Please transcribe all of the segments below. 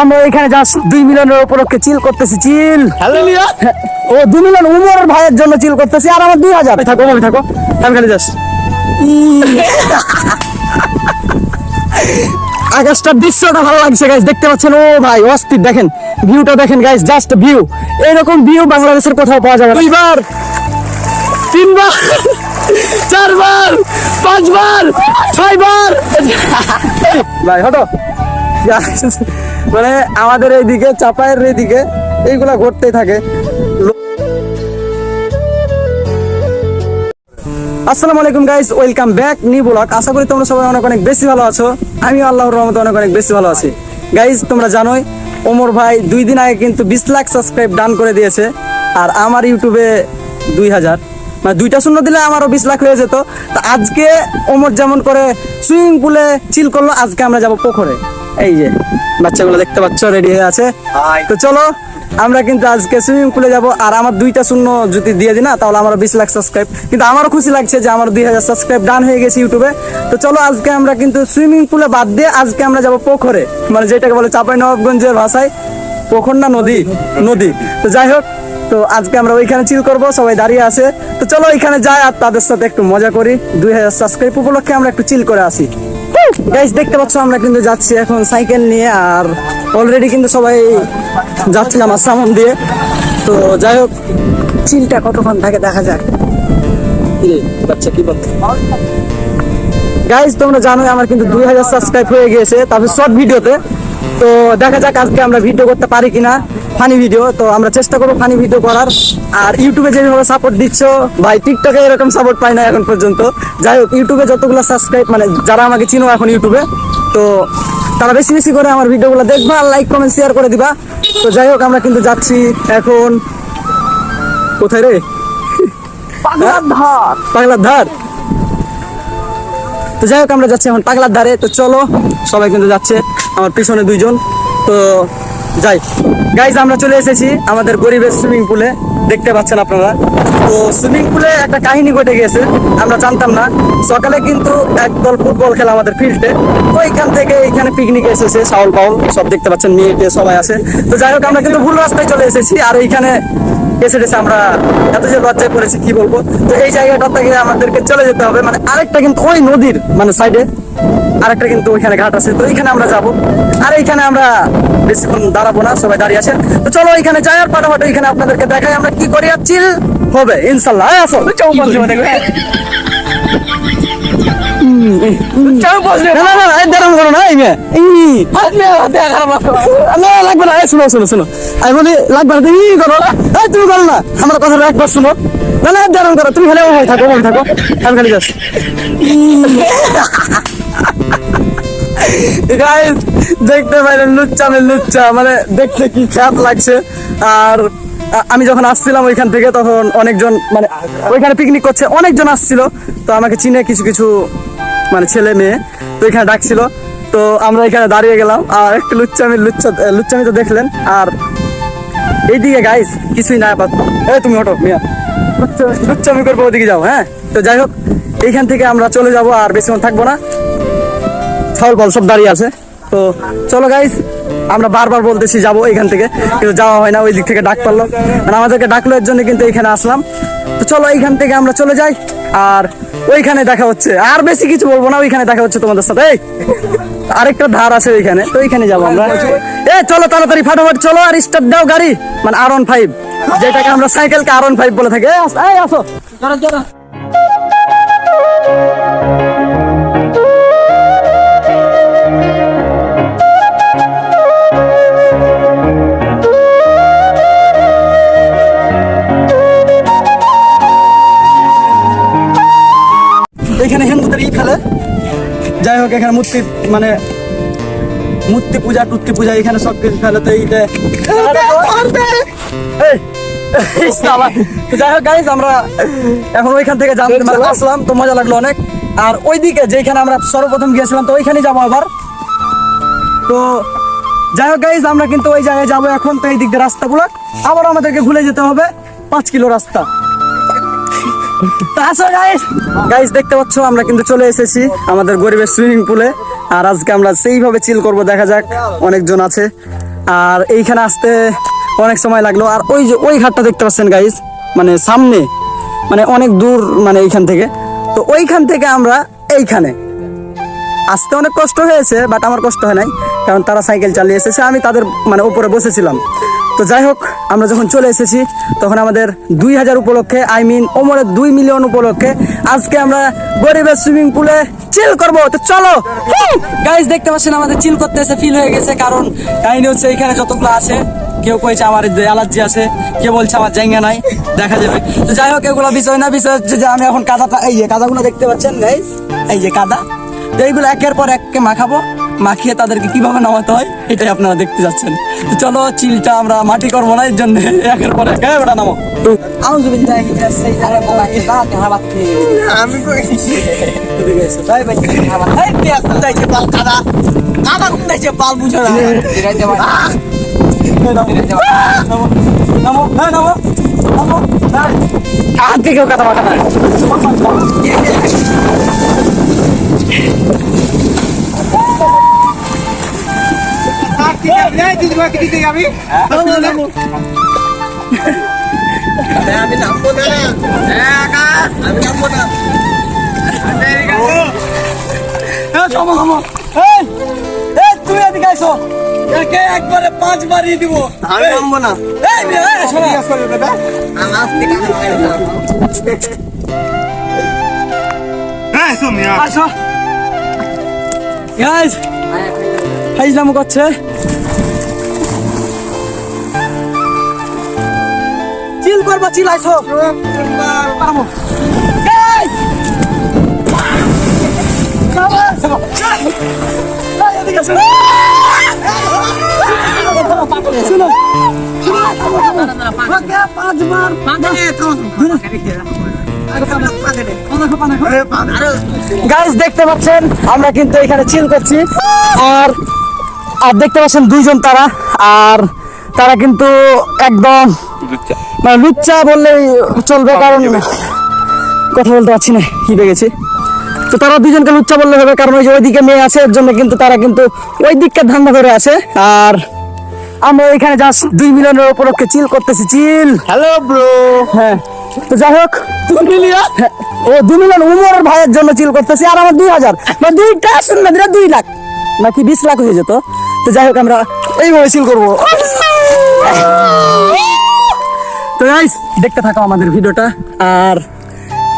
আমরা এখানে জাস্ট দুই মিলিয়নের উপলক্ষে চিল করতেছি চিল ও দুই মিলিয়ন উমর ভাইয়ের জন্য চিল করতেছি আর আমার দুই হাজার। থাকো আমি থাকো। আমি খালি যাস আকাশটার দৃশ্যটা ভালো লাগছে গাইস দেখতে পাচ্ছেন? ও ভাই অস্থির। দেখেন ভিউটা দেখেন গাইস জাস্ট ভিউ এইরকম ভিউ বাংলাদেশের কোথাও পাওয়া যাবে। দুইবার। তিনবার। চারবার। পাঁচবার। ছয়বার। ভাই হটো। মানে আমাদের এইদিকে, চাপায়ের এইদিকে, এইগুলা ঘটতেই থাকে। আসসালামু আলাইকুম guys welcome back new blog আশা করি তোমরা সবাই অনেক অনেক বেশি ভালো আছো। আমি আল্লাহর রহমতে অনেক অনেক বেশি ভালো আছি। গাইস তোমরা জানোই, ওমর ভাই দুই দিন আগে কিন্তু বিশ লাখ সাবস্ক্রাইব ডান করে দিয়েছে, আর আমার ইউটিউবে দুই হাজার। মানে দুইটা শূন্য দিলে আমারও বিশ লাখ হয়ে যেত। তা আজকে ওমর যেমন করে সুইমিং পুলে চিল করল, আজকে আমরা যাব পুকুরে এই যে বাচ্চাগুলো দেখতে পাচ্ছ রেডি হয়ে আছে। তো চলো আমরা কিন্তু আজকে সুইমিং পুলে যাব। আর আমার দুইটা শূন্য যদি দিয়ে দিই না তাহলে আমার বিশ লাখ সাবস্ক্রাইব কিন্তু আমারও খুশি লাগছে যে আমার দুই হাজার সাবস্ক্রাইব ডান হয়ে গেছে ইউটিউবে। তো চলো আজকে আমরা কিন্তু সুইমিং পুলে বাদ দিয়ে আজকে আমরা যাব পোখরে। মানে যেটাকে বলে চাপাই নবাবগঞ্জের ভাষায় পোখর না নদী? নদী। তো যাই হোক তো আজকে আমরা ওইখানে চিল করব সবাই দাঁড়িয়ে আছে। তো চলো ওইখানে যাই আর তাদের সাথে একটু মজা করি। দুই হাজার সাবস্ক্রাইব উপলক্ষে আমরা একটু চিল করে আসি। গাইস দেখতে পাচ্ছ আমরা কিন্তু যাচ্ছি এখন সাইকেল নিয়ে আর অলরেডি কিন্তু সবাই যাচ্ছিলাম আর সামন দিয়ে। তো যাই হোক চিলটা কতক্ষণ থাকে দেখা যাক। বাচ্চা কি বলতে গাইস তোমরা জানোই আমার কিন্তু দুই হাজার সাবস্ক্রাইব হয়ে গিয়েছে তারপর শর্ট ভিডিওতে তো দেখা যাক আজকে আমরা ভিডিও করতে পারি কিনা ফানি ভিডিও তো আমরা চেষ্টা করব ফানি ভিডিও করার। আর ইউটিউবে যেভাবে সাপোর্ট দিচ্ছ ভাই টিকটকে এরকম সাপোর্ট পাই না এখন পর্যন্ত। যাই হোক ইউটিউবে যতগুলো সাবস্ক্রাইব মানে যারা আমাকে চিনো এখন ইউটিউবে তো তারা বেশি বেশি করে আমার ভিডিওগুলো দেখবা লাইক কমেন্ট শেয়ার করে দিবা। তো যাই হোক আমরা কিন্তু যাচ্ছি এখন। কোথায় রে? পাগলার ধার। পাগলার ধার? তো যাই হোক আমরা যাচ্ছি এখন পাগলার ধারে। তো চলো সবাই কিন্তু যাচ্ছে আমার পিছনে দুইজন। তো যাই। গাইজ আমরা চলে এসেছি আমাদের গরিবের সুইমিং পুলে দেখতে পাচ্ছেন আপনারা। তো সুইমিং পুলে একটা কাহিনী ঘটে গেছে, আমরা জানতাম না। সকালে কিন্তু একদল ফুটবল খেলা আমাদের ফিল্ডে। ওইখান থেকে এইখানে পিকনিক এসেছে সাউল পাউল সব দেখতে পাচ্ছেন, মেয়ে টেয়ে সবাই আছে। তো যাই হোক, আমরা কিন্তু ভুল রাস্তায় চলে এসেছি, আর এইখানে এসে এসে আমরা। এত যে লজ্জায় পড়েছি, কি বলব? তো এই জায়গাটা থেকে আমাদেরকে চলে যেতে হবে। মানে আরেকটা কিন্তু ওই নদীর মানে সাইডে আরেকটা কিন্তু ওইখানে ঘাট আছে তো এইখানে আমরা যাব আর এইখানে আমরা বেশিক্ষণ দাঁড়াবো না সবাই দাঁড়িয়ে আছেন তো চলো ওইখানে যাই আর ফাটাফাট ওইখানে আপনাদেরকে দেখাই আমরা কি করি আর চিল হবে ইনশাল্লাহ আসো না, না, না, এই দাঁড়ানো করো না, এই মেয়ে। এই, না, লাগবে না, এই শোনো, শোনো, শোনো। আমি বলি, লাগবে না, তুমি করো। এই, তুমি করো না। আমার কথাটা একবার শোনো। না, না, দাঁড়ানো করো, তুমি খালি ওই থাকো, থাকো। আমি খালি যাচ্ছি। Guys, দেখতে পাইলেন লুচ্চা আমি লুচ্চা মানে দেখতে কি খারাপ লাগছে আর আমি যখন আসছিলাম ওইখান থেকে তখন অনেকজন মানে ওইখানে পিকনিক করছে অনেকজন আসছিল তো আমাকে চিনে কিছু কিছু মানে ছেলে মেয়ে তো এখানে ডাকছিল তো আমরা এখানে দাঁড়িয়ে গেলাম আর একটু লুচ্চামি লুচ্চা লুচ্চামি তো দেখলেন আর এইদিকে গাইস কিছুই না আপাতত এই তুমি হটো মিয়া। লুচ্চামি করব, ওদিকে যাও হ্যাঁ? তো যাই হোক, এইখান থেকে আমরা চলে যাব আর বেশিক্ষণ থাকব না। ছাউল বল, সব দাঁড়িয়ে আছে। তো চলো গাইস আমরা বারবার বলতেছি যাব এখান থেকে। কিন্তু যাওয়া হয় না, ওই দিক থেকে ডাক পারল। মানে আমাদেরকে ডাকলো এর জন্য কিন্তু এখানে আসলাম। তো চলো এইখান থেকে আমরা চলে যাই, আর ওইখানে দেখা হচ্ছে। আর বেশি কিছু বলব না, ওইখানে দেখা হচ্ছে তোমাদের সাথে। আরেকটা ধার আছে ওইখানে, তো ওইখানে যাব আমরা। এ চলো তাড়াতাড়ি, ফাটাফাট চলো আর স্টার্ট দাও গাড়ি। মানে আর ওয়ান ফাইভ যেটাকে আমরা সাইকেলকে আর ওয়ান ফাইভ বলে থাকি। আস- এখানে মূর্তি মানে মূর্তি পূজা টুর্তি পূজা এখানে সব কিছু ফেলে তো এইটা যাই হোক গাইজ আমরা এখন ওইখান থেকে মানে আসলাম তো মজা লাগল অনেক। আর ওইদিকে যেখানে আমরা সর্বপ্রথম গিয়েছিলাম তো ওইখানে যাব আবার। তো যাই হোক গাইজ আমরা কিন্তু ওই জায়গায় যাব এখন। তো এই দিক দিয়ে রাস্তাগুলো। আবার আমাদেরকে ভুলে যেতে হবে পাঁচ কিলো রাস্তা। আসো গাইস গাইস দেখতে পাচ্ছ, আমরা কিন্তু চলে এসেছি আমাদের গরিবের সুইমিং পুলে আর আজকে আমরা সেইভাবে চিল করব, দেখা যাক অনেকজন আছে। আর এইখানে আসতে অনেক সময় লাগল। আর ওই যে, ওই ঘাটটা দেখতে পাচ্ছেন গাইজ মানে সামনে মানে অনেক দূর মানে এইখান থেকে। তো ওইখান থেকে আমরা এইখানে। আসতে অনেক কষ্ট হয়েছে বাট আমার কষ্ট হয় নাই, কারণ তারা সাইকেল চালিয়ে এসেছে, আমি তাদের মানে উপরে বসেছিলাম। তো যাই হোক, আমরা যখন চলে এসেছি, তখন আমাদের দুই হাজার উপলক্ষে আই মিন ওমরের দুই মিলিয়ন উপলক্ষে, আজকে আমরা গরিবের সুইমিং পুলে চিল করব। তো চলো গাইজ দেখতে পাচ্ছেন, আমাদের চিল করতে এসে ফিল হয়ে গেছে, কারণ কাহিনী হচ্ছে, এখানে যতগুলো আছে, কেউ কইছে আমার অ্যালার্জি আছে, কেউ বলছে আমার জায়গা নাই, দেখা যাবে। তো যাই হোক, এগুলো বিষয় না বিষয় হচ্ছে যে আমি এখন কাদাটা এই যে কাদাগুলো দেখতে পাচ্ছেন গাইজ এই যে কাদা। তো এইগুলো একের পর এককে মাখাবো। মাখিয়ে তাদেরকে কীভাবে নামাতে হয় এটাই আপনারা দেখতে যাচ্ছেন। তো চলো চিলটা আমরা মাটি করব না এর জন্য একের পর এক। বেটা নামো। আউযু বিল্লাহি মিনাশ কেউ কথা মাথা না আমি নামবো না একা আমি নামবো না এই থামো থামো এই এই তুমি এদিকে আইছো একে একবারে পাঁচবারই দিব আমি নামবো না আসো গাইস হাইজাম করছে। চিল করবা চিল পাঁচবার গাইস দেখতে পাচ্ছেন আমরা কিন্তু এখানে চিল করছি। আর আর দেখতে পাচ্ছেন দুইজন তারা আর তারা কিন্তু একদম মানে লুচ্চা বললেই চলবে কারণ কথা বলতে পারছি না কি গেছি তো তারা দুজনকে লুচ্চা বললে হবে কারণ ওই যে ওইদিকে মেয়ে আছে এর জন্য কিন্তু তারা কিন্তু ওই দিককে ধান্দা ধরে আছে। আর আমরা এখানে জাস্ট দুই মিলিয়নের উপলক্ষে চিল করতেছি চিল হ্যালো ব্রো হ্যাঁ তো যাই হোক। দুই মিলিয়ন? ও দুই মিলিয়ন উমরের ভাইয়ের জন্য চিল করতেছি আর আমার দুই হাজার। মানে দুইটা আসুন না দিলে দুই লাখ। নাকি বিশ লাখ হয়ে যেত। তো যাই হোক, আমরা এইভাবে চিল করব। তো গাইস দেখতে থাকো আমাদের ভিডিওটা। আর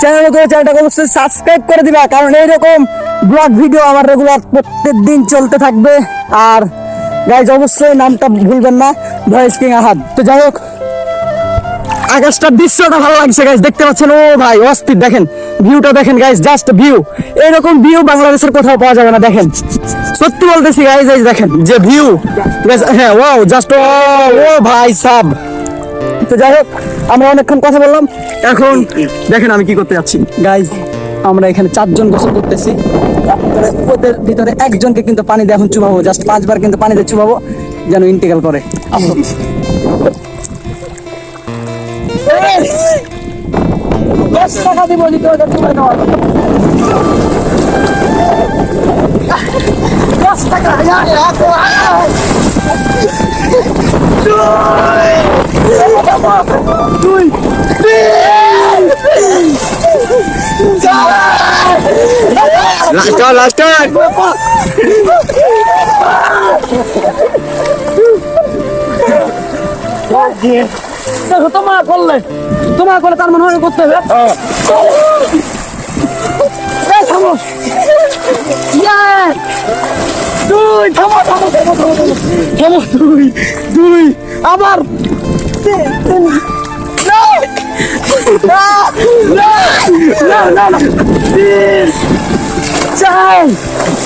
চ্যানেল করে চ্যানেলটাকে অবশ্যই সাবস্ক্রাইব করে দিবা, কারণ এইরকম ব্লগ ভিডিও আমার রেগুলার প্রত্যেক দিন চলতে থাকবে। আর গাইজ অবশ্যই নামটা ভুলবেন না ভয়েস কিং আহাদ তো যাই হোক আকাশটার দৃশ্যটা ভালো লাগছে গাইজ দেখতে পাচ্ছেন? ও ভাই, অস্থির, দেখেন। ভিউটা দেখেন গাইজ জাস্ট ভিউ এরকম ভিউ বাংলাদেশের কোথাও পাওয়া যাবে না, দেখেন। সত্যি বলতেছি গাইজ এই দেখেন, যে ভিউ হ্যাঁ ও জাস্ট ও ও ভাই সাব। তো যাই হোক, আমরা অনেকক্ষণ কথা বললাম। এখন দেখেন আমি কি করতে যাচ্ছি। গাইজ আমরা এখানে চারজন গোসল করতেছি। ওদের ভিতরে একজনকে কিন্তু পানি দিয়ে এখন চুবাবো। জাস্ট পাঁচবার কিন্তু পানি দিয়ে চুবাবো, যেন ইন্টিগ্রাল করে। দশ টাকা দিব নিতে ওদের চুবাই দেওয়া হবে। দশ টাকা ইয়া, ইয়া, তো, আয়। দুই লাস্ট লাস্ট দেখো তোমার করলে তোমার করলে তার মনে হয় করতে হবে থামো! দুই থামো থামো থামো থামো থামো দুই দুই আবার তিন,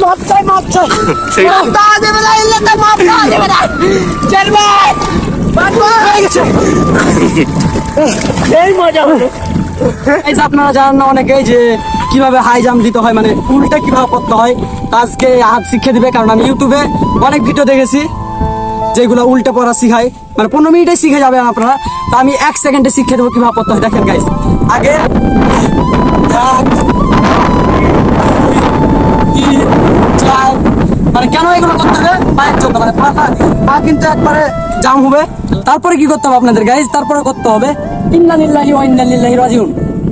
No! তিন চার পাঁচ আমি নেই আমি নেই মাথায় মাথা চল হয়ে গেছে। এই মজা হলো এই যে আপনারা জানেন না অনেকেই যে কীভাবে হাই জাম্প দিতে হয় মানে উল্টা কীভাবে করতে হয় আজকে হাত শিখে দিবে কারণ আমি ইউটিউবে অনেক ভিডিও দেখেছি যেগুলো উল্টে পড়া শিখাই মানে পনেরো মিনিটে শিখে যাবেন আপনারা। তো আমি এক সেকেন্ডে শিখে দেবো কীভাবে করতে হয়। দেখেন গাইস আগে মানে কেন এগুলো মানে পা পা কিন্তু একবারে জাম হবে। তারপরে কি করতে হবে আপনাদের গাইজ তারপরে করতে হবে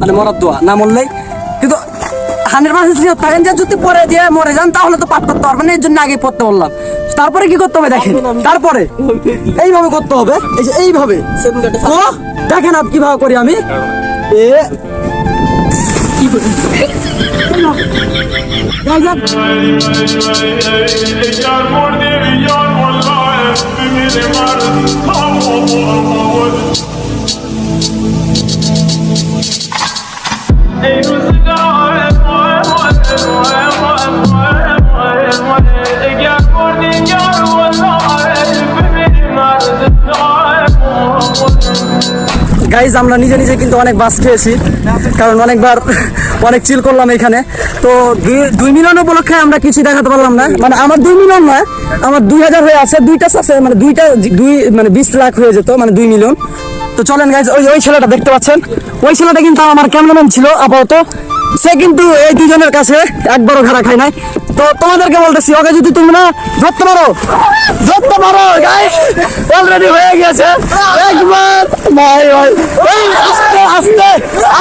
মানে মরার দোয়া, না মরলেই। কিন্তু হান্ড্রেড পার্সেন্ট যদি পরে দিয়ে মরে যান, তাহলে তো পাঠ করতে পারবেন এর জন্য আগে পড়তে বললাম। তারপরে কি করতে হবে দেখেন? তারপরে এইভাবে করতে হবে। এই যে এইভাবে। দেখেন আপ কীভাবে করি আমি। এ কি করি Guys, up. Yar mor devi yar vallahi Bimini mar Amo amo Ey rüzgar Yar mor devi yar vallahi Bimini mar guys আমরা নিজে নিজে কিন্তু অনেক বাস খেয়েছি কারণ অনেকবার অনেক চিল করলাম এখানে। তো দুই- মিলিয়ন উপলক্ষে আমরা কিছু দেখাতে পারলাম না। মানে আমার দুই মিলিয়ন নয়, আমার দুই হাজার হয়ে আছে, দুইটা আছে মানে দুইটা দুই মানে বিশ লাখ হয়ে যেত মানে দুই মিলিয়ন। তো চলেন গাইজ ওই ওই ছেলেটা দেখতে পাচ্ছেন। ওই ছেলেটা কিন্তু আমার ক্যামেরাম্যান ছিল, আপাতত। সে কিন্তু এই দুজনের কাছে একবারও ঘাড়া খায় নাই। তো তোমাদেরকে বলতেছি ওকে যদি তুমি না ধরতে পারো ধরতে পারো গাইস অলরেডি হয়ে গেছে। একবার ভাই ভাই আস্তে আস্তে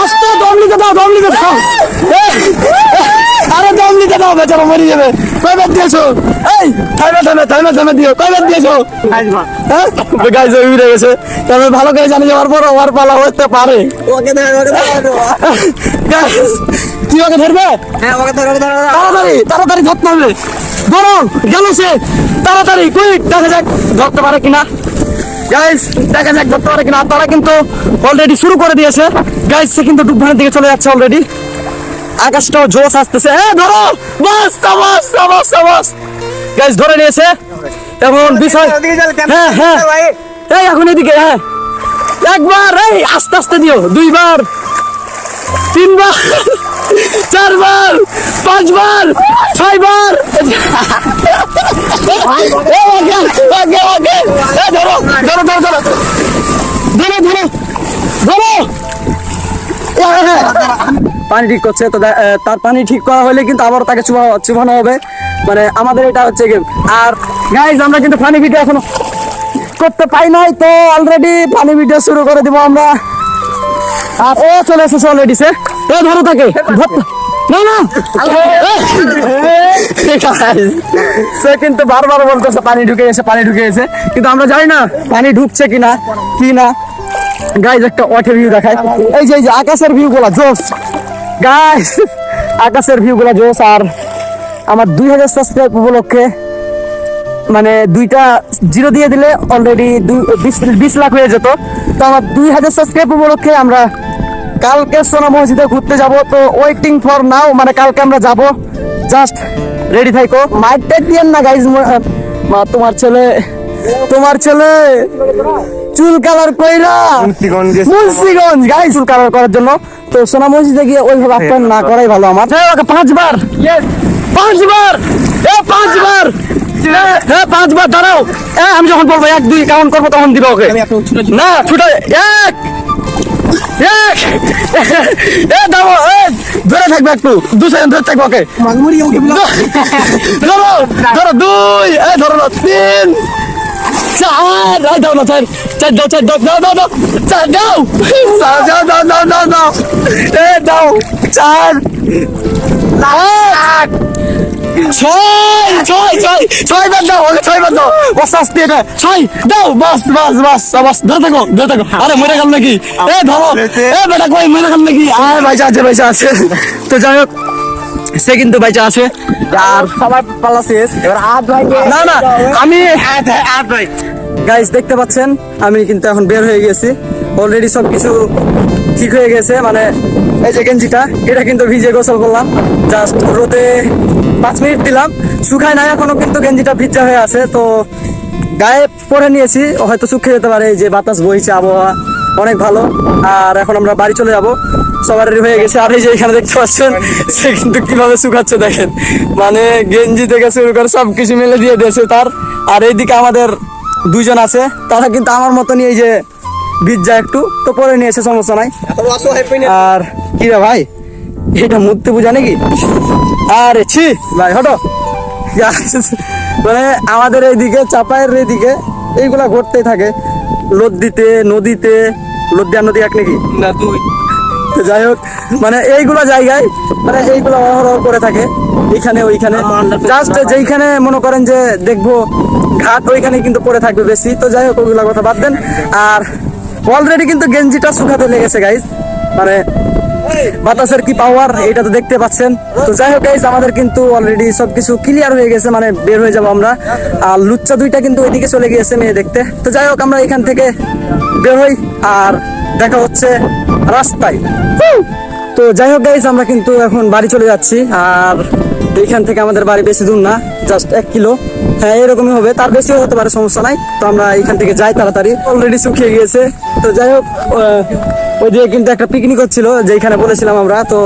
আস্তে দম নিতে দাও দম নিতে দাও। আরে দম নিতে দাও বেচারা মরে যাবে। কয়বার দিয়েছ? এই থামে থামে থামে থামে দিও। কয়বার দিয়েছ? হ্যাঁ? গাইস উড়ে গেছে। তবে ভালো করে জানি যাওয়ার পর ওর পালা হতে পারে। ওকে ওকে গাইস কি ওকে ধরবে? হ্যাঁ তাড়াতাড়ি তাড়াতাড়ি ধরতে হবে। ধরো গেল সে। তাড়াতাড়ি কুইক দেখা যাক ধরতে পারে কিনা। গাইস দেখা যাক ধরতে পারে কিনা। তারা কিন্তু অলরেডি শুরু করে দিয়েছে। গাইস সে কিন্তু ডুবভানের দিকে চলে যাচ্ছে অলরেডি আকাশটাও জোশ আসতেছে। হ্যাঁ ধরো! বাস বাস বাস বাস গাইস ধরে নিয়েছে। এমন বিষয়। হ্যাঁ হ্যাঁ। ভাই। এই এখন এদিকে হ্যাঁ। একবার এই আস্তে আস্তে দিও। দুইবার। তিনবার, চারবার, পাঁচবার, ছয়বার। পানি ঠিক করছে, তো তার পানি ঠিক করা হলে কিন্তু আবার তাকে চুবা- চুবানো হবে। মানে আমাদের এটা হচ্ছে গেম আর গাইজ আমরা কিন্তু পানি ভিডিও এখনও করতে পাই নাই, তো অলরেডি পানি ভিডিও শুরু করে দিব আমরা। আর ও চলে এসেছে অলরেডি সে ও ধরো তাকে। না না। সে কিন্তু বারবার বলতেছে পানি ঢুকে গেছে, পানি ঢুকে গেছে। কিন্তু আমরা জানি না পানি ঢুকছে কিনা কি না গাইজ একটা ওয়াটার ভিউ দেখায় এই যে এই যে, আকাশের ভিউ গুলা জোস গাইজ আকাশের ভিউ গুলা জোস আর আমার দুই হাজার সাবস্ক্রাইব উপলক্ষে মানে দুইটা জিরো দিয়ে দিলে অলরেডি বিশ লাখ হয়ে যেত। তো আমার দুই হাজার সাবস্ক্রাইব উপলক্ষে আমরা কালকে সোনা মসজিদে ঘুরতে যাব। তো ওয়েটিং ফর নাও মানে কালকে আমরা যাব। জাস্ট রেডি থাইকো। মাইক টেক দিয়েন না গাইজ মা তোমার ছেলে তোমার ছেলে চুল কালার কইরা। মুন্সিগঞ্জ গাইজ চুল কালার করার জন্য। তো সোনা মসজিদে গিয়ে ওইভাবে আপ্যায়ন না করাই ভালো আমার। হ্যাঁ, পাঁচবার। পাঁচবার। এ পাঁচবার। হ্যাঁ পাঁচবার দাঁড়াও। এ আমি যখন বলব এক দুই কাউন্ট করব তখন দিবে ওকে। না ছুটে এক এক এ দাও এ ধরে থাকবে একটু দু সেকেন্ড ধরে থাকবে ওকে। ধরো ধরো দুই এ ধরো না, তিন চার এই দাও না চার চার দাও চার দাও দাও দাও দাও চার দাও চার দাও দাও দাও দাও দাও এ দাও চার আট ছয় ছয় ছয় ছয় বার দাও ওকে ছয় বার দাও। এটা ছয় দাও বাস বাস বাস বাস ধরে থাকো ধরে থাকো। আরে মরে গেল নাকি? এ ধরো। এ বেটা কই মরে গেল নাকি? আয় ভাইজা আছে ভাইজা আছে। তো যাই হোক সে কিন্তু বাইচা আছে। আর সবাই পালা শেষ। এবার হাত ভাই না না আমি হাত ভাই। গাইস দেখতে পাচ্ছেন আমি কিন্তু এখন বের হয়ে গেছি। অলরেডি সব কিছু ঠিক হয়ে গেছে মানে এই যে গেঞ্জিটা এটা কিন্তু ভিজে গোসল করলাম। জাস্ট রোদে পাঁচ মিনিট দিলাম। শুকায় নাই এখনও কিন্তু গেঞ্জিটা ভিজা হয়ে আছে তো গায়ে পরে নিয়েছি। হয়তো শুকিয়ে যেতে পারে এই যে বাতাস বইছে আবহাওয়া অনেক ভালো। আর এখন আমরা বাড়ি চলে যাব। সবার হয়ে গেছে। আর এই যে এখানে দেখতে পাচ্ছেন সে কিন্তু কীভাবে শুকাচ্ছে দেখেন। মানে গেঞ্জি থেকে শুরু করে সব কিছু মেলে দিয়ে দিয়েছে তার। আর এইদিকে আমাদের দুইজন আছে। তারা কিন্তু আমার মতনই এই যে ভিজা একটু তো পরে নিয়েছে সমস্যা নাই। আর কি রে ভাই? এটা মূর্তি পূজা নাকি? আরে ছি ভাই হটো। মানে আমাদের এইদিকে চাপায়ের এইদিকে এইগুলা ঘটতেই থাকে। লদ্দিতে নদীতে লদ্দিয়া নদী এক নাকি? না তুই তো যাই হোক মানে এইগুলা জায়গায় মানে এইগুলা অহরহ করে থাকে এইখানে ওইখানে। জাস্ট যেইখানে মনে করেন যে দেখব ঘাট ওইখানে কিন্তু পড়ে থাকবে বেশি। তো যাই হোক ওইগুলা কথা বাদ দেন। আর অলরেডি কিন্তু গেঞ্জিটা শুকাতে লেগেছে গাইজ মানে বাতাসের কি পাওয়ার এটা তো দেখতে পাচ্ছেন। তো যাই হোক গাইজ আমাদের কিন্তু অলরেডি সবকিছু ক্লিয়ার হয়ে গেছে মানে বের হয়ে যাব আমরা। আর লুচ্চা দুইটা কিন্তু ওইদিকে চলে গিয়েছে মেয়ে দেখতে। তো যাই হোক, আমরা এখান থেকে বের হই, আর দেখা হচ্ছে রাস্তায়। তো যাই হোক গাইজ আমরা কিন্তু এখন বাড়ি চলে যাচ্ছি, আর এইখান থেকে আমাদের বাড়ি বেশি দূর না জাস্ট এক কিলো। হ্যাঁ এরকমই হবে। তার বেশিও হতে পারে, সমস্যা নাই। তো আমরা এখান থেকে যাই তাড়াতাড়ি। অলরেডি শুকিয়ে গিয়েছে। তো যাই হোক ওই দিকে কিন্তু একটা পিকনিক হচ্ছিল যেখানে বলেছিলাম আমরা। তো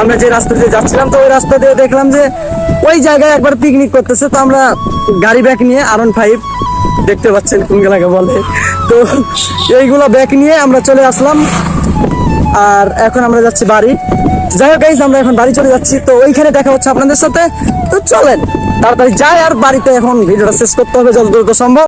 আমরা যে রাস্তা দিয়ে যাচ্ছিলাম, তো ওই রাস্তা দিয়ে দেখলাম যে ওই জায়গায় একবার পিকনিক করতেছে। তো আমরা গাড়ি ব্যাগ নিয়ে আর ফাইভ দেখতে পাচ্ছেন কোন এলাকা বলে। তো এইগুলো ব্যাগ নিয়ে আমরা চলে আসলাম। আর এখন আমরা যাচ্ছি বাড়ি। যাই হোক আমরা এখন বাড়ি চলে যাচ্ছি। তো ওইখানে দেখা হচ্ছে আপনাদের সাথে। তো চলেন, তাড়াতাড়ি যাই আর বাড়িতে এখন ভিডিওটা শেষ করতে হবে যত দ্রুত সম্ভব।